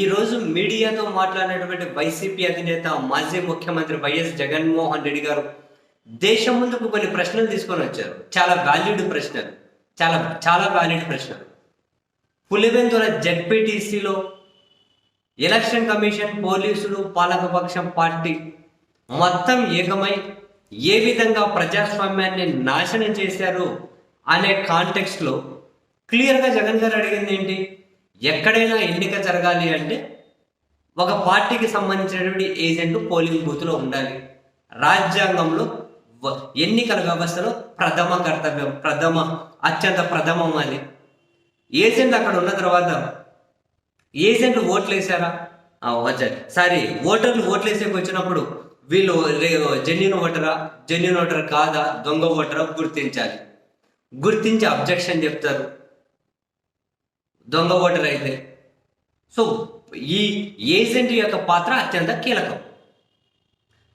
ఈరోజు మీడియాతో మాట్లాడినటువంటి వైసీపీ అధినేత మాజీ ముఖ్యమంత్రి వైఎస్ జగన్మోహన్ రెడ్డి గారు దేశం ముందుకు కొన్ని ప్రశ్నలు తీసుకొని వచ్చారు. చాలా వాల్యూడ్ ప్రశ్నలు. చాలా చాలా వాల్యూడ్ ప్రశ్నలు. పులివెందుల జడ్పీటీసీలో ఎలక్షన్ కమిషన్ పోలీసులు పాలకపక్షం పార్టీ మొత్తం ఏకమై ఏ విధంగా ప్రజాస్వామ్యాన్ని నాశనం చేశారు అనే కాంటెక్స్ట్లో క్లియర్గా జగన్ గారు అడిగింది ఏంటి? ఎక్కడైనా ఎన్నిక జరగాలి అంటే ఒక పార్టీకి సంబంధించినటువంటి ఏజెంట్ పోలింగ్ బూత్లో ఉండాలి. రాజ్యాంగంలో ఎన్నికల వ్యవస్థలో ప్రథమ కర్తవ్యం ప్రథమ అత్యంత ప్రథమం అది. ఏజెంట్ అక్కడ ఉన్న తర్వాత ఏజెంట్లు ఓట్లు వేసారా వచ్చారు. సారీ ఓటర్లు ఓట్లు వేసేకి వచ్చినప్పుడు వీళ్ళు జెన్యున్ ఓటరా? జెన్యున్ ఓటర్ కాదా? దొంగ ఓటరా? గుర్తించాలి. గుర్తించి అబ్జెక్షన్ చెప్తారు. దొంగ ఓటర్ అయితే సో ఈ ఏజెంట్ యొక్క పాత్ర అత్యంత కీలకం.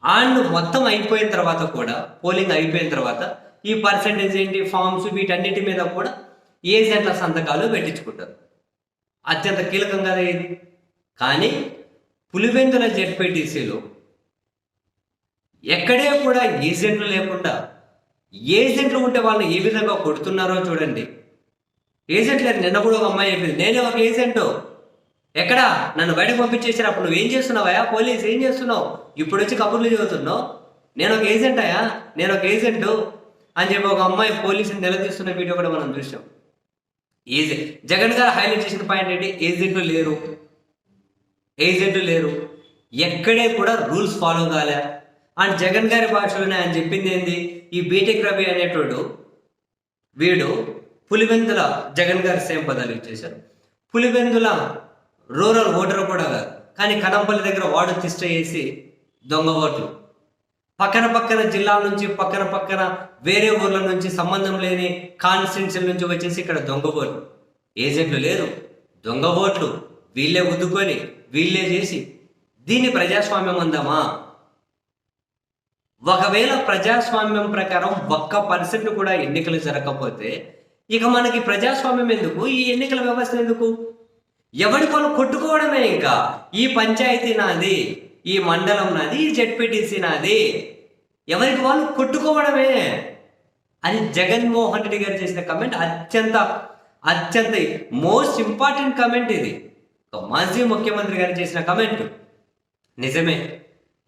అండ్ మొత్తం అయిపోయిన తర్వాత కూడా పోలింగ్ అయిపోయిన తర్వాత ఈ పర్సంటేజ్ ఏంటి ఫామ్స్ వీటన్నిటి మీద కూడా ఏజెంట్ల సంతకాలు పెట్టించుకుంటారు. అత్యంత కీలకం కదా ఇది. కానీ పులివెందుల జెడ్పీటీసీలో ఎక్కడే కూడా ఏజెంట్లు లేకుండా ఏజెంట్లు ఉంటే వాళ్ళని ఏ విధంగా కొడుతున్నారో చూడండి. ఏజెంట్ లేదు నిన్న కూడా ఒక అమ్మాయి చెప్పింది నేనే ఒక ఏజెంట్ ఎక్కడా? నన్ను బయటకు పంపించేసారు అప్పుడు నువ్వు ఏం చేస్తున్నావా పోలీస్ ఏం చేస్తున్నావు? ఇప్పుడు వచ్చి కబుర్లు చదువుతున్నావు నేను ఒక ఏజెంట్ అయ్యా? నేను ఒక ఏజెంట్ అని చెప్పి ఒక అమ్మాయి పోలీసుని నిలదీస్తున్న వీడియో కూడా మనం చూసాం. ఏజెంట్ జగన్ గారు హైలైట్ చేసిన పాయింట్ ఏంటి? ఏజెంట్లు లేరు. ఏజెంట్లు లేరు. ఎక్కడే కూడా రూల్స్ ఫాలో కాలే. అండ్ జగన్ గారి భాషలోనే ఆయన చెప్పింది ఏంది? ఈ బీటెక్ రవి అనేటోడు వీడు పులివెందుల జగన్ గారి సేమ్ పదాలు ఇచ్చేశారు పులివెందుల రూరల్ ఓటర్ కూడా కాదు. కానీ కడంపల్లి దగ్గర వార్డు తిష్ట వేసి దొంగ ఓట్లు. పక్కన పక్కన జిల్లాల నుంచి పక్కన పక్కన వేరే ఊర్ల నుంచి సంబంధం లేని కాన్స్టిట్యున్సీల నుంచి వచ్చేసి ఇక్కడ దొంగ ఓట్లు. ఏజెంట్లు లేరు. దొంగ ఓట్లు వీళ్ళే ఉద్దుకొని వీళ్ళే చేసి దీన్ని ప్రజాస్వామ్యం అందామా? ఒకవేళ ప్రజాస్వామ్యం ప్రకారం ఒక్క పర్సెంట్ కూడా ఎన్నికలు జరగకపోతే ఇక మనకి ప్రజాస్వామ్యం ఎందుకు? ఈ ఎన్నికల వ్యవస్థ ఎందుకు? ఎవరి వాళ్ళు కొట్టుకోవడమే ఇంకా. ఈ పంచాయతీ నాది ఈ మండలం నాది ఈ జెడ్పీటీసీ నాది. ఎవరికి వాళ్ళు కొట్టుకోవడమే? అని జగన్మోహన్ రెడ్డి గారు చేసిన కమెంట్ అత్యంత అత్యంత మోస్ట్ ఇంపార్టెంట్ కమెంట్ ఇది. మాజీ ముఖ్యమంత్రి గారు చేసిన కమెంట్ నిజమే.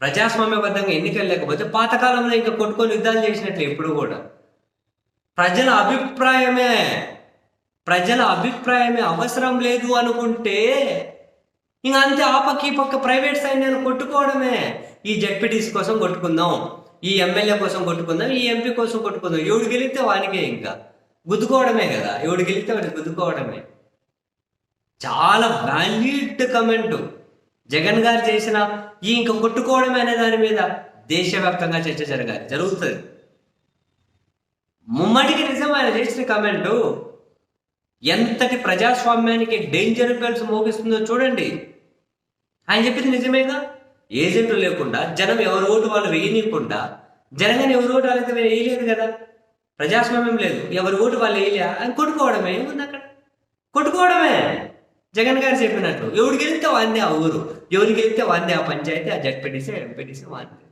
ప్రజాస్వామ్యబద్ధంగా ఎన్నికలు లేకపోతే పాతకాలంలో ఇంకా కొట్టుకొని యుద్ధాలు చేసినట్లు ఎప్పుడు కూడా. ప్రజల అభిప్రాయమే. ప్రజల అభిప్రాయమే అవసరం లేదు అనుకుంటే ఇంక అంతే ఆ పక్క ఈ పక్క ప్రైవేట్ సైన్యాలు కొట్టుకోవడమే. ఈ జడ్పీటీస్ కోసం కొట్టుకుందాం ఈ ఎమ్మెల్యే కోసం కొట్టుకుందాం ఈ ఎంపీ కోసం కొట్టుకుందాం. ఎవడు గెలిస్తే వానికే ఇంకా. గుద్దుకోవడమే కదా. ఎవడు గెలిస్తే వాడికి గుద్దుకోవడమే. చాలా వాల్యూడ్ కమెంట్. జగన్ గారు చేసిన ఈ ఇంకా కొట్టుకోవడమే అనే దాని మీద దేశవ్యాప్తంగా చర్చ జరగాలి. జరుగుతుంది. ముమ్మడికి నిజం ఆయన చేసిన కమెంటు ఎంతటి ప్రజాస్వామ్యానికి డేంజర్ బెల్స్ మోగిస్తుందో చూడండి. ఆయన చెప్పింది నిజమేగా? ఏజెంట్లు లేకుండా జనం ఎవరు ఓటు వాళ్ళు వేయనీయకుండా జనగానే ఎవరు ఓటు వాళ్ళకి వేయలేదు కదా? ప్రజాస్వామ్యం లేదు ఎవరు ఓటు వాళ్ళు వేయలే అని కొట్టుకోవడమే ఏముంది అక్కడ. కొట్టుకోవడమే. జగన్ గారు చెప్పినట్లు ఎవడు గెలిస్తే వాందే ఆ ఊరు ఎవరు గెలిస్తే వాందే ఆ పంచాయతీ ఆ జడ్పీటీసీ ఎంపీటీసీ వాందే